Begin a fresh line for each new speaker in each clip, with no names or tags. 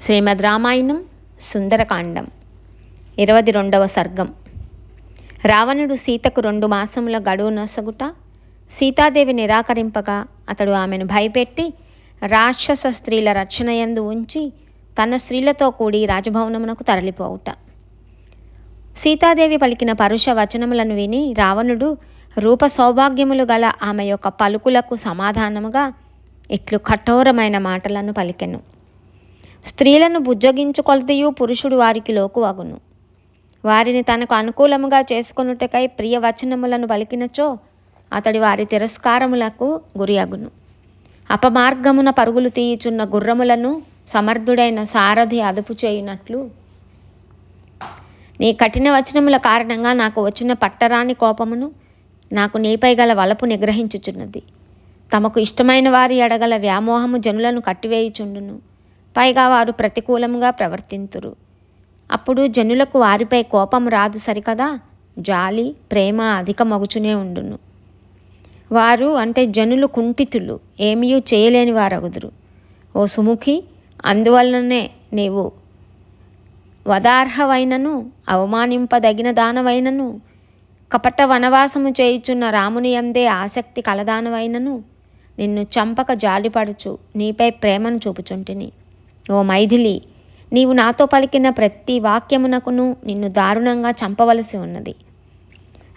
శ్రీమద్ రామాయణం సుందరకాండం. ఇరవై రెండవ సర్గం. రావణుడు సీతకు రెండు మాసముల గడువు నొసగుట సీతాదేవి నిరాకరింపగా అతడు ఆమెను భయపెట్టి రాక్షస స్త్రీల రక్షణయందు ఉంచి తన స్త్రీలతో కూడి రాజభవనమునకు తరలిపోవుట. సీతాదేవి పలికిన పరుష వచనములను విని రావణుడు రూప సౌభాగ్యములు గల ఆమె యొక్క పలుకులకు సమాధానముగా ఇట్లు కఠోరమైన మాటలను పలికెను. స్త్రీలను బుజ్జగించుకొలతయు పురుషుడు వారికి లోకువగును వారిని తనకు అనుకూలముగా చేసుకొనుటకై ప్రియ వచనములను పలికినచో అతడి వారి తిరస్కారములకు గురియగును అపమార్గమున పరుగులు తీయుచున్న గుర్రములను సమర్థుడైన సారథి అదుపు చేయునట్లు నీ కఠిన వచనముల కారణంగా నాకు వచ్చిన పట్టరాని కోపమును నాకు నీపై గల వలపు నిగ్రహించుచున్నది. తమకు ఇష్టమైన వారి ఎడగల వ్యామోహము జనులను కట్టివేయుచుండును. పైగా వారు ప్రతికూలంగా ప్రవర్తింతురు. అప్పుడు జనులకు వారిపై కోపం రాదు సరికదా? జాలి ప్రేమ అధికమగుచునే ఉండును. వారు అంటే జనులు కుంఠితులు ఏమీ చేయలేని వారగుదురు. ఓ సుముఖి అందువలననే నీవు వదార్హవైనను అవమానింపదగిన దానవైనను కపట వనవాసము చేయుచున్న రాముని అందే ఆసక్తి కలదానవైనను నిన్ను చంపక జాలిపడుచు నీపై ప్రేమను చూపుచుంటిని. ఓ మైథిలి నీవు నాతో పలికిన ప్రతి వాక్యమునకును నిన్ను దారుణంగా చంపవలసి ఉన్నది.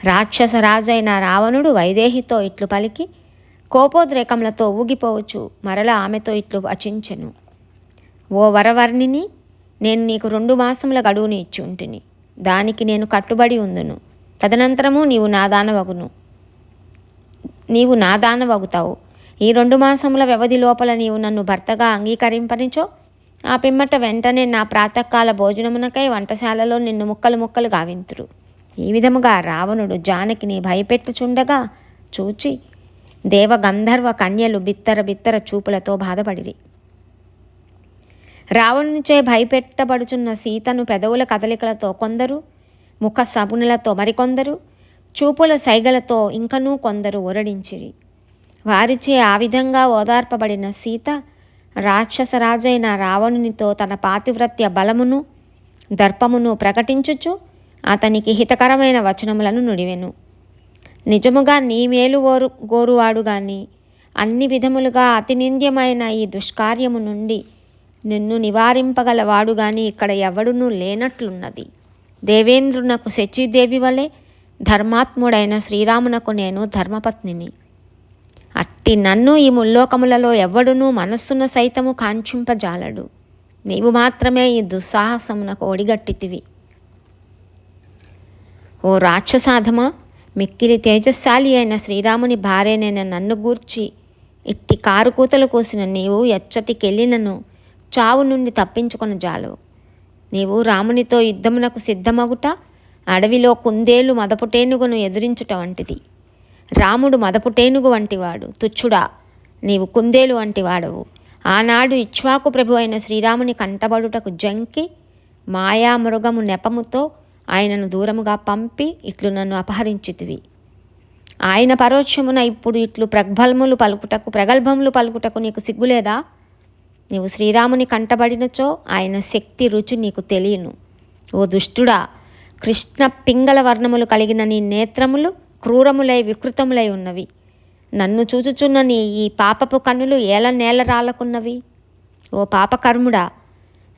రాక్షస రాజైన రావణుడు వైదేహితో ఇట్లు పలికి కోపోద్రేకములతో ఊగిపోవచ్చు మరల ఆమెతో ఇట్లు వచించెను. ఓ వరవర్ణిని నేను నీకు రెండు మాసముల గడువుని ఇచ్చి ఉంటిని దానికి నేను కట్టుబడి ఉందును. తదనంతరము నీవు నాదానవగును నీవు నాదానవగుతావు ఈ రెండు మాసముల వ్యవధి లోపల నీవు నన్ను భర్తగా అంగీకరింపనిచో ఆ పిమ్మట వెంటనే నా ప్రాతకాల భోజనమునకై వంటశాలలో నిన్ను ముక్కలు ముక్కలు గావింతురు. ఈ విధముగా రావణుడు జానకిని భయపెట్టుచుండగా చూచి దేవగంధర్వ కన్యలు బిత్తర బిత్తర చూపులతో బాధపడిరి. రావణునిచే భయపెట్టబడుచున్న సీతను పెదవుల కదలికలతో కొందరు ముఖ సబునులతో మరికొందరు చూపుల సైగలతో ఇంకనూ కొందరు ఊరడించిరి. వారిచే ఆ విధంగా ఓదార్పబడిన సీత రాక్షసరాజైన రావణునితో తన పాతివ్రత్య బలమును దర్పమును ప్రకటించుచు అతనికి హితకరమైన వచనములను నుడివెను. నిజముగా నీ మేలు ఓరు గోరువాడు గాని అన్ని విధములుగా అతి నింద్యమైన ఈ దుష్కార్యము నుండి నిన్ను నివారింపగలవాడు గాని ఇక్కడ ఎవడునూ లేనట్లున్నది. దేవేంద్రునకు శచీదేవి వలె ధర్మాత్ముడైన శ్రీరామునకు నేను ధర్మపత్నిని. అట్టి నన్ను ఈ ముల్లోకములలో ఎవడునూ మనస్సును సైతము కాంక్షింపజాలడు. నీవు మాత్రమే ఈ దుస్సాహసమునకు ఒడిగట్టితివి. ఓ రాక్షసాధమా మిక్కిలి తేజస్శాలి అయిన శ్రీరాముని భార్యనైన నన్ను గూర్చి ఇట్టి కారు కూతలు కోసిన నీవు ఎచ్చటికెళ్ళినను చావు నుండి తప్పించుకొని జాలవు. నీవు రామునితో యుద్ధమునకు సిద్ధమగుట అడవిలో కుందేలు మదపుటేనుగును ఎదిరించుట వంటిది. రాముడు మదపుటేనుగు వంటివాడు. తుచ్చుడా నీవు కుందేలు వంటివాడవు. ఆనాడు ఇక్ష్వాకు ప్రభు అయిన శ్రీరాముని కంటబడుటకు జంకి మాయామృగము నెపముతో ఆయనను దూరముగా పంపి ఇట్లు నన్ను అపహరించితివి. ఆయన పరోక్షమున ఇప్పుడు ఇట్లు ప్రగల్భములు పలుకుటకు ప్రగల్భములు పలుకుటకు నీకు సిగ్గులేదా? నీవు శ్రీరాముని కంటబడినచో ఆయన శక్తి రుచి నీకు తెలియను. ఓ దుష్టుడా కృష్ణ పింగళ వర్ణములు కలిగిన నీ నేత్రములు క్రూరములై వికృతములై ఉన్నవి. నన్ను చూచుచున్న నీ ఈ పాపపు కన్నులు ఏల నేల రాలకున్నవి. ఓ పాపకర్ముడా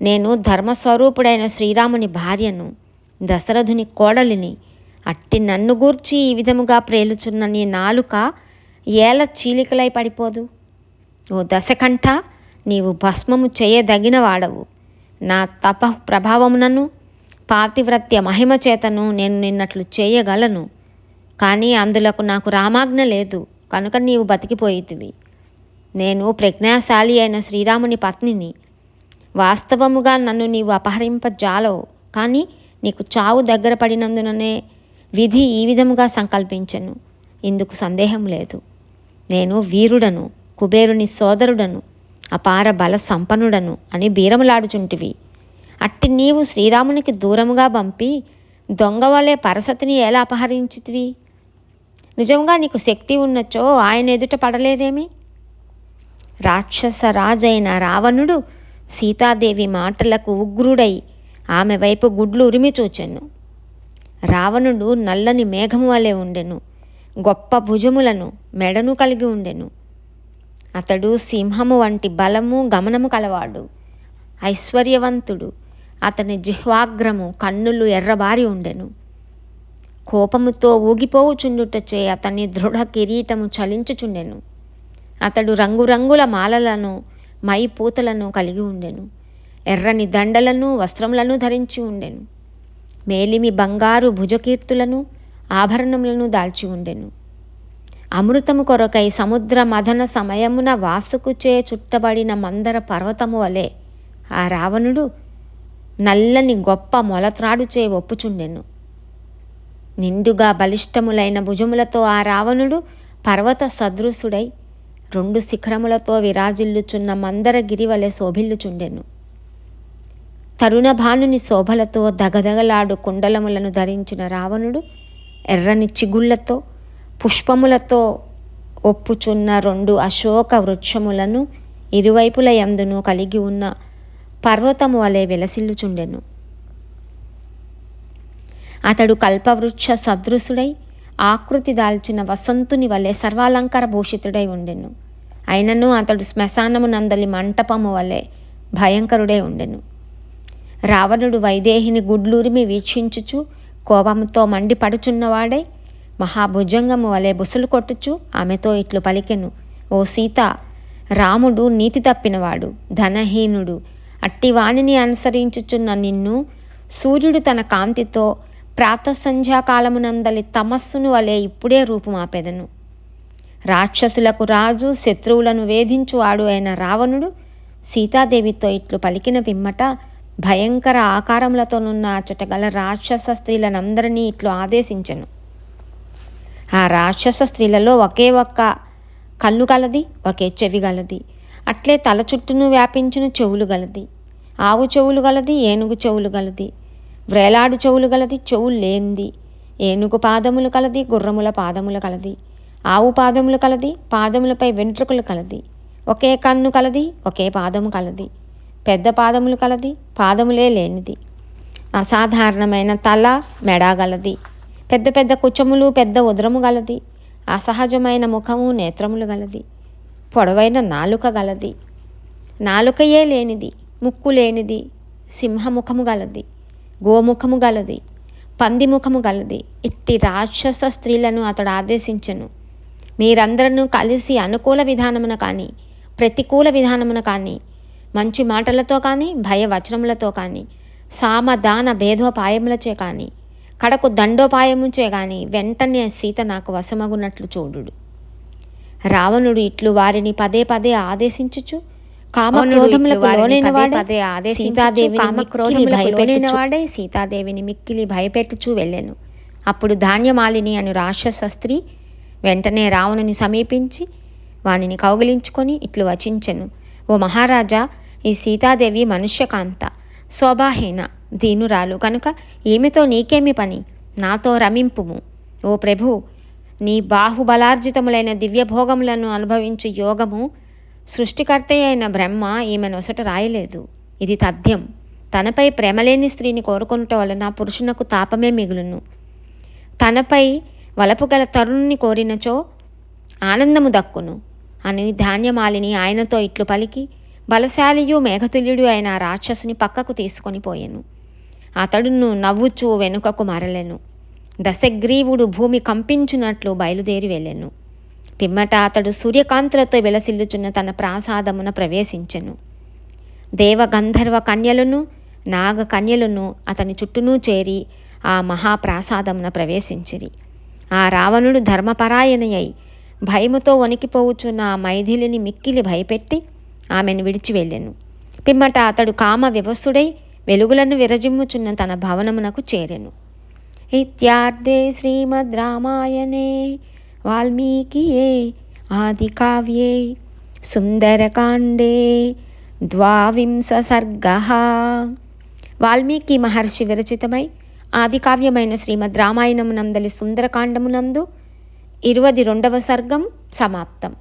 నేను ధర్మస్వరూపుడైన శ్రీరాముని భార్యను దశరథుని కోడలిని అట్టి నన్ను గూర్చి ఈ విధముగా ప్రేలుచున్న నీ నాలుక ఏల చీలికలై పడిపోదు. ఓ దశకంఠ నీవు భస్మము చేయదగిన వాడవు నా తప ప్రభావమునను పాతివ్రత్య మహిమ చేతను నేను నిన్నట్లు చేయగలను. కానీ అందులకు నాకు రామాజ్ఞ లేదు. కనుక నీవు బతికిపోయితివి నేను ప్రజ్ఞాశాలి అయిన శ్రీరాముని పత్నిని. వాస్తవముగా నన్ను నీవు అపహరింపజాలవు. కానీ నీకు చావు దగ్గర పడినందుననే విధి ఈ విధముగా సంకల్పించను. ఇందుకు సందేహం లేదు. నేను వీరుడను కుబేరుని సోదరుడను అపార బల సంపన్నుడను అని బీరములాడుచుంటివి. అట్టి నీవు శ్రీరామునికి దూరముగా పంపి దొంగవలే పరసతిని ఎలా అపహరించితివి? నిజంగా నీకు శక్తి ఉన్నచో ఆయన ఎదుట పడలేదేమి? రాక్షస రాజైన రావణుడు సీతాదేవి మాటలకు ఉగ్రుడై ఆమె వైపు గుడ్లు ఉరిమి చూచెను. రావణుడు నల్లని మేఘము వలె ఉండెను గొప్ప భుజములను మెడను కలిగి ఉండెను. అతడు సింహము వంటి బలము గమనము కలవాడు ఐశ్వర్యవంతుడు. అతని జిహ్వాగ్రము కన్నులు ఎర్రబారి ఉండెను. కోపముతో ఊగిపోవుచుండుటచే అతని దృఢ కిరీటము చలించుచుండెను. అతడు రంగురంగుల మాలలను మై పూతలను కలిగి ఉండెను. ఎర్రని దండలను వస్త్రములను ధరించి ఉండెను. మేలిమి బంగారు భుజకీర్తులను ఆభరణములను దాల్చి ఉండెను. అమృతము కొరకై సముద్ర మదన సమయమున వాసుకుచే చుట్టబడిన మందర పర్వతము వలె ఆ రావణుడు నల్లని గొప్ప మొలత్రాడుచే ఒప్పుచుండెను. నిండుగా బలిష్టములైన భుజములతో ఆ రావణుడు పర్వత సదృశుడై రెండు శిఖరములతో విరాజిల్లుచున్న మందరగిరి వలె శోభిల్లుచుండెను. తరుణ భానుని శోభలతో దగదగలాడు కుండలములను ధరించిన రావణుడు ఎర్రని చిగుళ్ళతో పుష్పములతో ఒప్పుచున్న రెండు అశోక వృక్షములను ఇరువైపుల యందును కలిగి ఉన్న పర్వతము వలె వెలసిల్లుచుండెను. అతడు కల్పవృక్ష సదృశుడై ఆకృతి దాల్చిన వసంతుని వలె సర్వాలంకార భూషితుడై ఉండెను. అయినను అతడు శ్మశానము నందలి మంటపము వలె భయంకరుడై ఉండెను. రావణుడు వైదేహిని గుడ్లూరిమి వీక్షించుచు కోపంతో మండిపడుచున్నవాడై మహాభుజంగము వలె బుసలు కొట్టుచు ఆమెతో ఇట్లు పలికెను. ఓ సీత రాముడు నీతి తప్పినవాడు ధనహీనుడు అట్టి వాణిని అనుసరించుచున్న నిన్ను సూర్యుడు తన కాంతితో ప్రాతసంధ్యాకాలమునందలి తమస్సును వలె ఇప్పుడే రూపుమాపెదను. రాక్షసులకు రాజు శత్రువులను వేధించువాడు అయిన రావణుడు సీతాదేవితో ఇట్లు పలికిన పిమ్మట భయంకర ఆకారములతోనున్న అచ్చట గల రాక్షస స్త్రీలనందరినీ ఇట్లు ఆదేశించెను. ఆ రాక్షస స్త్రీలలో ఒకే ఒక్క కళ్ళు గలది ఒకే చెవి గలది. అట్లే తల చుట్టూను వ్యాపించిన చెవులు గలది. ఆవు చెవులు గలది ఏనుగు చెవులు గలది. వ్రేలాడు చెవులు గలది చెవులు లేనిది. ఏనుగు పాదములు కలది గుర్రముల పాదములు కలది. ఆవు పాదములు కలది పాదములపై వెంట్రుకలు కలది. ఒకే కన్ను కలది ఒకే పాదము కలది. పెద్ద పాదములు కలది పాదములే లేనిది. అసాధారణమైన తల మెడ గలది. పెద్ద పెద్ద కుచములు పెద్ద ఉదరము గలది. అసహజమైన ముఖము నేత్రములు గలది. పొడవైన నాలుక గలది. నాలుకయే లేనిది ముక్కు లేనిది సింహముఖము గలది. గోముఖము గలది పంది ముఖము గలది. ఇట్టి రాక్షస స్త్రీలను అతడు ఆదేశించను. మీరందరూ కలిసి అనుకూల విధానమున కానీ ప్రతికూల విధానమున కానీ మంచి మాటలతో కానీ భయవచనములతో కానీ సామదాన భేదోపాయములచే కానీ కడకు దండోపాయముచే కానీ వెంటనే సీత నాకు వశమగునట్లు చూడుడు. రావణుడు ఇట్లు వారిని పదే పదే ఆదేశించుచు కామక్రోధములకు లోనైన వాడే సీతాదేవి కామక్రోధములకు వాడే సీతాదేవిని మిక్కిలి భయపెట్టుచూ వెళ్ళాను. అప్పుడు ధాన్యమాలిని అని రాక్షస స్త్రీ వెంటనే రావణుని సమీపించి వానిని కౌగిలించుకొని ఇట్లు వచించెను. ఓ మహారాజా ఈ సీతాదేవి మనుష్యకాంత శోభాహీన దీనురాలు. కనుక ఈమెతో నీకేమి పని? నాతో రమింపుము. ఓ ప్రభు నీ బాహుబలార్జితములైన దివ్యభోగములను అనుభవించు యోగము సృష్టికర్త అయిన బ్రహ్మ ఈమె నొసట రాయలేదు. ఇది తథ్యం. తనపై ప్రేమలేని స్త్రీని కోరుకొనుట వలన పురుషునకు తాపమే మిగులును. తనపై వలపు గల తరుణుని కోరినచో ఆనందము దక్కును. అని ధాన్యమాలిని ఆయనతో ఇట్లు పలికి బలశాలియు మేఘతుల్యుడు అయిన రాక్షసుని పక్కకు తీసుకొని పోయాను. అతడును నవ్వుచూ వెనుకకు మరలెను. దశగ్రీవుడు భూమి కంపించున్నట్లు బయలుదేరి వెళ్ళాను. పిమ్మట అతడు సూర్యకాంతులతో వెలసిల్లుచున్న తన ప్రాసాదమున ప్రవేశించెను. దేవగంధర్వ కన్యలను నాగ కన్యలను అతని చుట్టూనూ చేరి ఆ మహాప్రాసాదమున ప్రవేశించిరి. ఆ రావణుడు ధర్మపరాయణయై భయముతో వణికిపోవుచున్న ఆ మైథిలిని మిక్కిలి భయపెట్టి ఆమెను విడిచి వెళ్ళెను. పిమ్మట అతడు కామ వ్యవస్థుడై వెలుగులను విరజిమ్ముచున్న తన భవనమునకు చేరెను. ఇత్యార్థే శ్రీమద్ రామాయణే. వాల్మీకియే ఆదికావ్యే సుందరకాండే. ద్వావింశ సర్గ. వాల్మీకి మహర్షి విరచితమై ఆదికావ్యమైన శ్రీమద్ రామాయణమునందలి సుందరకాండమునందు ఇరువది రెండవ సర్గం సమాప్తం.